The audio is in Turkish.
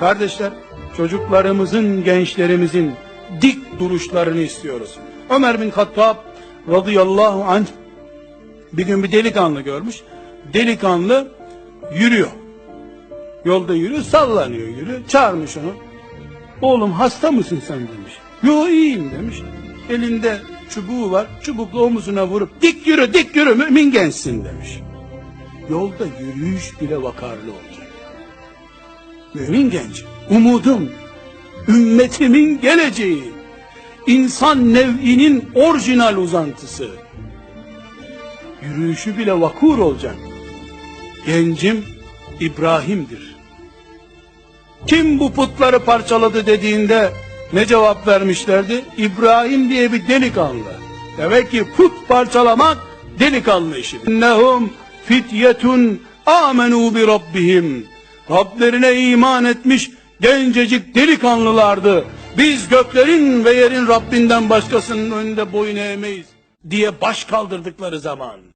Kardeşler, çocuklarımızın, gençlerimizin dik duruşlarını istiyoruz. Ömer bin Hattab radıyallahu anh bir gün bir delikanlı görmüş. Delikanlı yürüyor. Yolda yürüyor, sallanıyor yürüyor. Çağırmış onu. Oğlum hasta mısın sen demiş. Yo iyiyim demiş. Elinde çubuğu var. Çubukla omuzuna vurup dik yürü dik yürü mümin gençsin demiş. Yolda yürüyüş bile vakarlı olacak. Mümin genç, umudum, ümmetimin geleceği, insan nev'inin orijinal uzantısı. Yürüyüşü bile vakur olacak. Gencim İbrahim'dir. Kim bu putları parçaladı dediğinde ne cevap vermişlerdi? İbrahim diye bir delikanlı. Demek ki put parçalamak delikanlı işi. İnnehum fityetun amenu bi rabbihim. Rablerine iman etmiş gencecik delikanlılardı. Biz göklerin ve yerin Rabbinden başkasının önünde boyun eğmeyiz diye baş kaldırdıkları zaman.